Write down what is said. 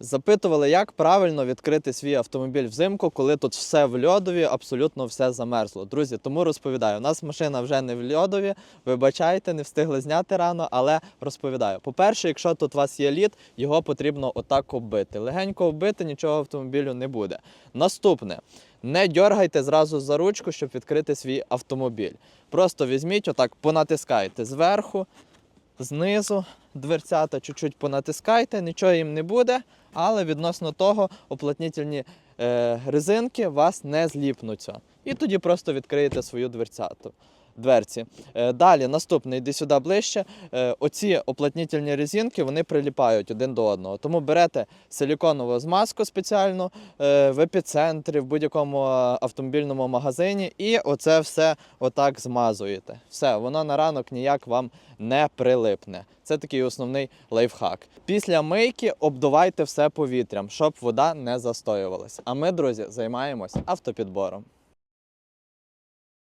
Запитували, як правильно відкрити свій автомобіль взимку, коли тут все в льодові, абсолютно все замерзло. Друзі, тому розповідаю. У нас машина вже не в льодові. Вибачайте, не встигли зняти рано, але розповідаю. По-перше, якщо тут у вас є лід, його потрібно отак оббити. Легенько оббити, нічого автомобілю не буде. Наступне. Не дьоргайте зразу за ручку, щоб відкрити свій автомобіль. Просто візьміть, отак понатискайте зверху, знизу дверцята чуть-чуть понатискайте, нічого їм не буде, але відносно того оплотнітельні е, резинки вас не зліпнуться. І тоді просто відкриєте свою дверцяту. Дверці. Е, далі, наступний, йди сюди ближче. Е, оці оплотнітельні резинки вони приліпають один до одного. Тому берете силіконову змазку спеціальну е, в епіцентрі, в будь-якому автомобільному магазині, і оце все отак змазуєте. Все, воно на ранок ніяк вам не прилипне. Це такий основний лайфхак. Після мийки обдувайте все повітрям, щоб вода не застоювалася. А ми, друзі, займаємось автопідбором.